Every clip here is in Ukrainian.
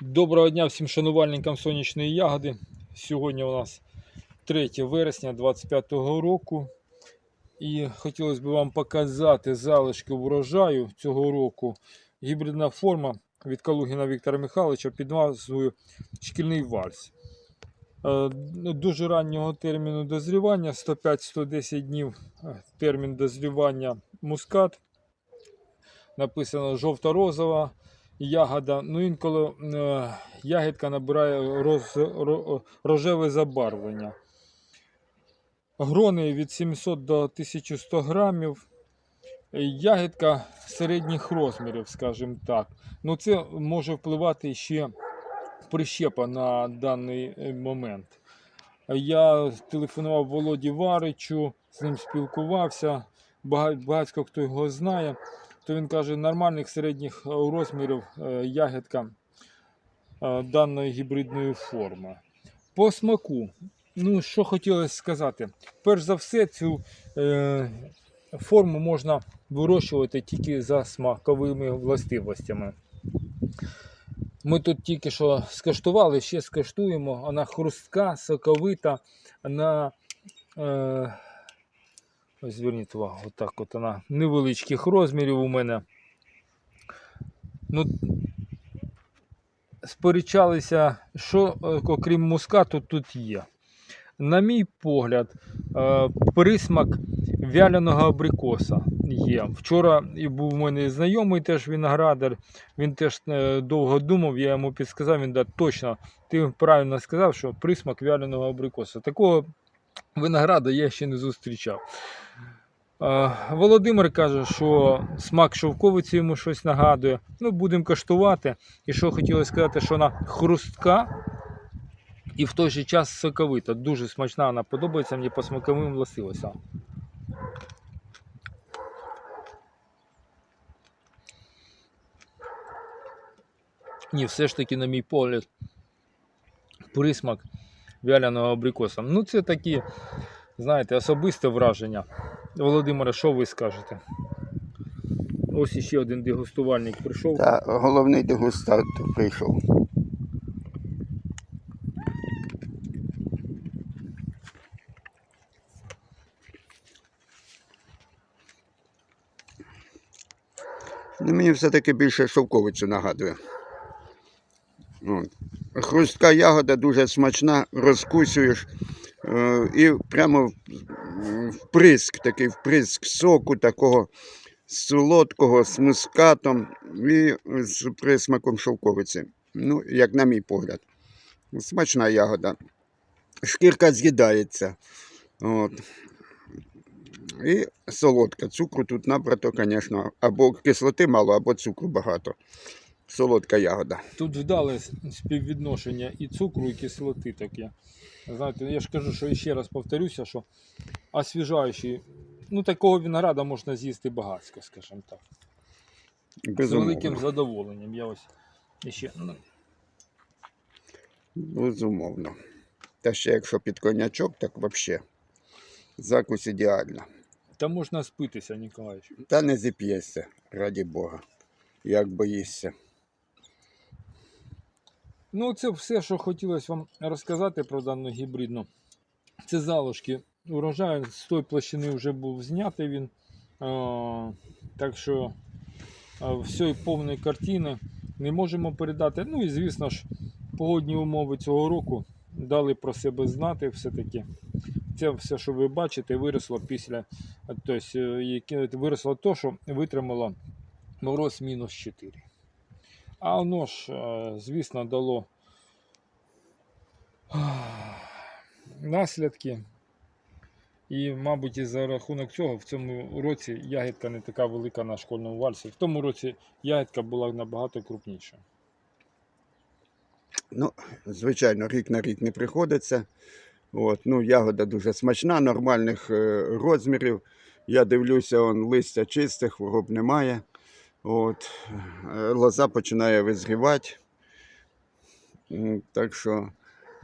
Доброго дня всім шанувальникам сонячної ягоди. Сьогодні у нас 3 вересня 2025 року. І хотілося б вам показати залишки врожаю цього року. Гібридна форма від Калугіна Віктора Михайловича під назвою Шкільний вальс. Е, Дуже раннього терміну дозрівання 105-110 днів е, термін дозрівання мускат. Написано жовто-розова ягода. Ну, інколи е, ягідка набирає роз, ро- рожеве забарвлення. Грони від 700 до 1100 грамів. Ягідка середніх розмірів, скажімо так. Ну, це може впливати ще прищепа на даний е, момент. Я телефонував Володі Варичу, з ним спілкувався. Бага- Багатько хто його знає то він каже, нормальних середніх е, розмірів е, ягідка е, даної гібридної форми. По смаку, ну що хотілося сказати, перш за все, цю е, форму можна вирощувати тільки за смаковими властивостями. Ми тут тільки що скаштували, ще скаштуємо. Вона хрустка, соковита, вона. Е, Ось зверніть увагу, отак от вона невеличких розмірів у мене. Ну, сперечалися, що е, окрім мускату тут є. На мій погляд, е, присмак вяленого абрикоса є. Вчора був у мене знайомий теж виноградар. Він теж е, довго думав, я йому підсказав, він да, точно, ти правильно сказав, що присмак вяленого абрикоса. Такого винограда я ще не зустрічав. Володимир каже, що смак шовковиці йому щось нагадує. Ну, будемо коштувати. І що хотілося сказати, що вона хрустка і в той же час соковита. Дуже смачна, вона подобається мені по смаковим властивостям. Ні, все ж таки, на мій погляд, присмак вяленого абрикоса. Ну, це такі, знаєте, особисте враження. Володимире, що ви скажете? Ось іще один дегустувальник прийшов. Та головний дегустатор прийшов. Ну, мені все-таки більше шовковицю нагадує. От. Хрустка ягода дуже смачна, розкусуєш е, і прямо вприск, такий вприск соку такого солодкого з мускатом і з присмаком шовковиці. Ну, як на мій погляд. Смачна ягода. Шкірка з'їдається. От. І солодка. Цукру тут набрато, звісно, або кислоти мало, або цукру багато. Солодка ягода. Тут вдале співвідношення і цукру, і кислоти таке. Знаєте, я ж кажу, що ще раз повторюся, що освіжаючий, ну такого винограда можна з'їсти багатсько, скажімо так. З великим задоволенням. Я ось іще. Ну, Безумовно. Та ще якщо під конячок, так взагалі. Закусь ідеальна. та можна спитися, Ніколаївич. Та не зіп'єшся, раді Бога. Як боїшся. Ну, це все, що хотілося вам розказати про дану гібридну. Це залишки урожаю. З тої площини вже був знятий він. Так що всієї повної картини не можемо передати. Ну і звісно ж, погодні умови цього року дали про себе знати все-таки. Це все, що ви бачите, виросло після, тобто, е, виросло то, що витримало мороз мінус 4. А воно ж, звісно, дало наслідки. І, мабуть, і за рахунок цього в цьому році ягідка не така велика на школьному вальсі. В тому році ягідка була набагато крупніша. Ну, звичайно, рік на рік не приходиться. От, ну, ягода дуже смачна, нормальних е, розмірів. Я дивлюся, он, листя чисте, хвороб немає. От, е, лоза починає визрівати. Так що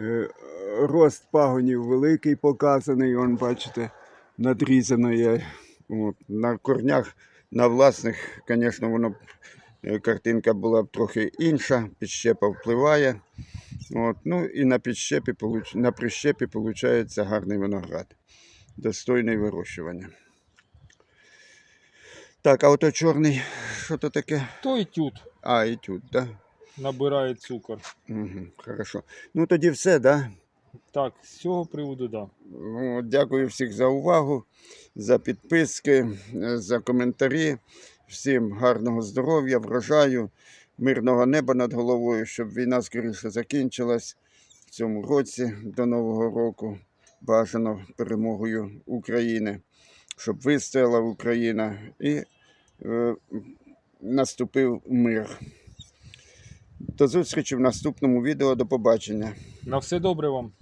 е, рост пагонів великий показаний, он, бачите, надрізано є. От, на корнях, на власних, звісно, воно е, картинка була б трохи інша, підщепа впливає. От, ну і на підщепі, на прищепі виходить гарний виноград, достойний вирощування. Так, а ото чорний, що то таке? То і тют А, і тут, так? набирає цукор. Угу, хорошо. Ну тоді все, да? Так, з цього приводу, так. Ну, От, Дякую всіх за увагу, за підписки, е, за коментарі. Всім гарного здоров'я, врожаю, мирного неба над головою, щоб війна скоріше закінчилась в цьому році до Нового року. Бажано перемогою України, щоб вистояла Україна і наступив мир. До зустрічі в наступному відео. До побачення. На все добре вам.